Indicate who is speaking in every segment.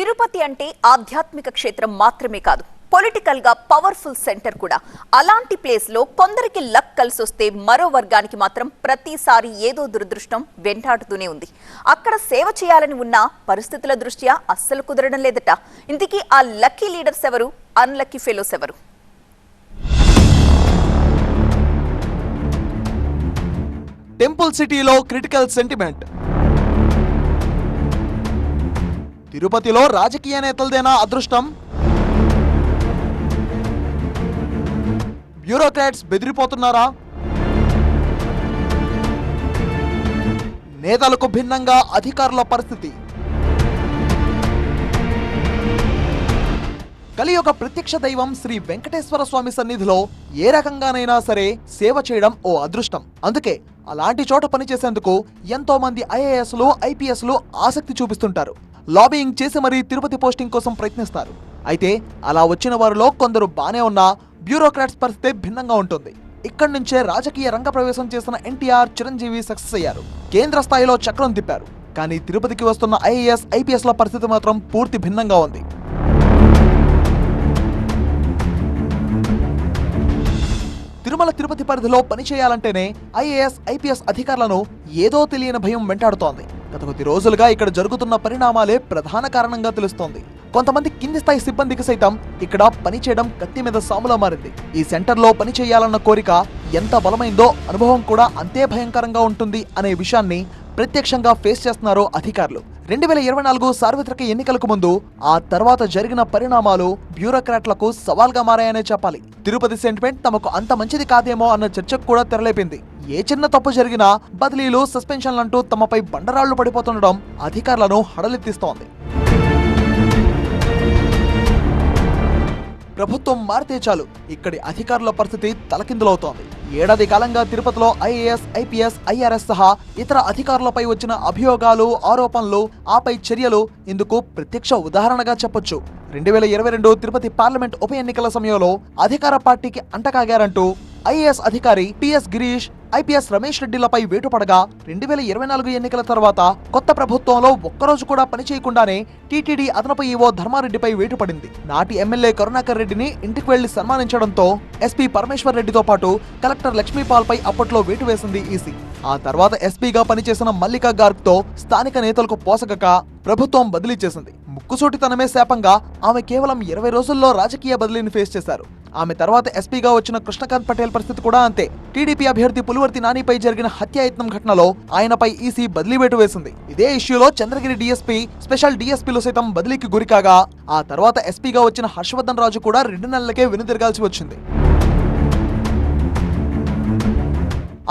Speaker 1: తిరుపతి అంటే ఆధ్యాత్మిక క్షేత్రం మాత్రమే కాదు పొలిటికల్గా పవర్ఫుల్ సెంటర్ కూడా. అలాంటి ప్లేస్లో కొందరికి లక్ కలిసి వస్తే మరో వర్గానికి మాత్రం ప్రతిసారి ఏదో దురదృష్టం వెంటాడుతూనే ఉంది. అక్కడ సేవ చేయాలని ఉన్న పరిస్థితుల దృష్ట్యా అస్సలు కుదరడం లేదట. ఇంతకీ ఆ లక్కీ లీడర్స్ ఎవరు? అన్లక్కీ ఫెలోస్ ఎవరు?
Speaker 2: టెంపుల్ సిటీలో క్రిటికల్ సెంటిమెంట్. తిరుపతిలో రాజకీయ నేతలదేనా అదృష్టం? బ్యూరోక్రాట్స్ బెదిరిపోతున్నారా? నేతలకు భిన్నంగా అధికారుల పరిస్థితి. కలియుగ ప్రత్యక్ష దైవం శ్రీ వెంకటేశ్వర స్వామి సన్నిధిలో ఏ రకంగానైనా సరే సేవ చేయడం ఓ అదృష్టం. అందుకే అలాంటి చోట పనిచేసేందుకు ఎంతో మంది ఐఏఎస్లు ఐపీఎస్లు ఆసక్తి చూపిస్తుంటారు. లాబియింగ్ చేసి మరీ తిరుపతి పోస్టింగ్ కోసం ప్రయత్నిస్తారు. అయితే అలా వచ్చిన వారిలో కొందరు బానే ఉన్నా బ్యూరోక్రాట్స్ పరిస్థితి భిన్నంగా ఉంటుంది. ఇక్కడి నుంచే రాజకీయ రంగ ప్రవేశం చేసిన ఎన్టీఆర్ చిరంజీవి సక్సెస్ అయ్యారు. కేంద్ర స్థాయిలో చక్రం తిప్పారు. కానీ తిరుపతికి వస్తున్న ఐఏఎస్ ఐపీఎస్ల పరిస్థితి మాత్రం పూర్తి భిన్నంగా ఉంది. తిరుమల తిరుపతి పరిధిలో పనిచేయాలంటేనే ఐఏఎస్ ఐపీఎస్ అధికారులను ఏదో తెలియని భయం వెంటాడుతోంది. గత కొద్ది రోజులుగా ఇక్కడ జరుగుతున్న పరిణామాలే ప్రధాన కారణంగా తెలుస్తోంది. కొంతమంది కింది స్థాయి సిబ్బందికి సైతం ఇక్కడ పనిచేయడం కత్తి మీద సాములా మారింది. ఈ సెంటర్లో పని చేయాలన్న కోరిక ఎంత బలమైందో అనుభవం కూడా అంతే భయంకరంగా ఉంటుంది అనే విషయాన్ని ప్రత్యక్షంగా ఫేస్ చేస్తున్నారు అధికారులు. రెండు వేల ఇరవై నాలుగు సార్వత్రిక ఎన్నికలకు ముందు ఆ తర్వాత జరిగిన పరిణామాలు బ్యూరోక్రాట్లకు సవాల్గా మారాయనే చెప్పాలి. తిరుపతి సెంటిమెంట్ తమకు అంత మంచిది కాదేమో అన్న చర్చకు కూడా తెరలేపింది. ఏ చిన్న తప్పు జరిగినా బదిలీలు సస్పెన్షన్లంటూ తమపై బండరాళ్ళు పడిపోతుండడం అధికారులను హడలెత్తిస్తోంది. ప్రభుత్వం మారితే చాలు. ఇక్కడి అధికారుల పరిస్థితి తలకిందులవుతోంది. ఏడాది కాలంగా తిరుపతిలో ఐఏఎస్ ఐపీఎస్ ఐఆర్ఎస్ సహా ఇతర అధికారులపై వచ్చిన అభియోగాలు ఆరోపణలు ఆపై చర్యలు ఇందుకు ప్రత్యక్ష ఉదాహరణగా చెప్పొచ్చు. రెండు వేల ఇరవై రెండు తిరుపతి పార్లమెంట్ ఉప ఎన్నికల సమయంలో అధికార పార్టీకి అంటకాగారంటూ ఐఏఎస్ అధికారి పిఎస్ గిరీష్ ఐపీఎస్ రమేష్ రెడ్డిలపై వేటు పడగా రెండు వేల ఇరవై నాలుగు ఎన్నికల తర్వాత కొత్త ప్రభుత్వంలో ఒక్కరోజు కూడా పనిచేయకుండానే టీటీడీ అదనపు ఈవో ధర్మారెడ్డిపై వేటు పడింది నాటి ఎమ్మెల్యే కరుణాకర్ రెడ్డిని ఇంటికి వెళ్ళి సన్మానించడంతో ఎస్పీ పరమేశ్వర్ రెడ్డితో పాటు కలెక్టర్ లక్ష్మీపాల్ పై అప్పట్లో వేటు వేసింది ఈసీ. ఆ తర్వాత ఎస్పీగా పనిచేసిన మల్లికా గార్గ్తో స్థానిక నేతలకు పోసగక ప్రభుత్వం బదిలీ చేసింది. ముక్కుసూటితనమే శాపంగా ఆమె కేవలం ఇరవై రోజుల్లో రాజకీయ బదిలీని ఫేస్ చేశారు. ఆమె తర్వాత ఎస్పీగా వచ్చిన కృష్ణకాంత్ పటేల్ పరిస్థితి కూడా అంతే. టీడీపీ అభ్యర్థి పులివర్తి నానిపై జరిగిన హత్యాయత్నం ఘటనలో ఆయనపై ఈసీ బదిలీ వేటు వేసింది. ఇదే ఇష్యూలో చంద్రగిరి డీఎస్పీ స్పెషల్ డీఎస్పీలు సైతం బదిలీకి గురికాగా ఆ తర్వాత ఎస్పీగా వచ్చిన హర్షవర్ధన్ రాజు కూడా రెండు నెలలకే వెనుదిరగాల్సి వచ్చింది.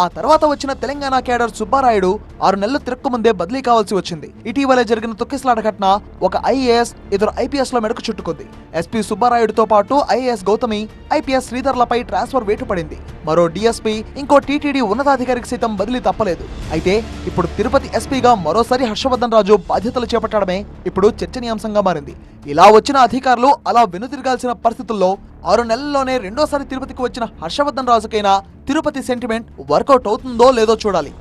Speaker 2: ఆ తర్వాత వచ్చిన తెలంగాణ కేడర్ సుబ్బారాయుడు ఆరు నెలలు తిరక్కముందే బదిలీ కావాల్సి వచ్చింది. ఇటీవలే జరిగిన తొక్కిసలాట ఘటన ఒక ఐఏఎస్ ఇద్దరు ఐపీఎస్లో మెడకు చుట్టుకుంది. ఎస్పీ సుబ్బారాయుడుతో పాటు ఐఏఎస్ గౌతమి ఐపీఎస్ శ్రీధర్లపై ట్రాన్స్ఫర్ వేటు పడింది మరో డీఎస్పీ ఇంకో టీటీడీ ఉన్నతాధికారికి సైతం బదిలీ తప్పలేదు. అయితే ఇప్పుడు తిరుపతి ఎస్పీగా మరోసారి హర్షవర్ధన్ రాజు బాధ్యతలు చేపట్టడమే ఇప్పుడు చర్చనీయాంశంగా మారింది. ఇలా వచ్చిన అధికారులు అలా వెనుతిరగాల్సిన పరిస్థితుల్లో ఆరు నెలల్లోనే రెండోసారి తిరుపతికి వచ్చిన హర్షవర్ధన్ రాజుకైనా తిరుపతి సెంటిమెంట్ వర్కౌట్ అవుతుందో లేదో చూడాలి.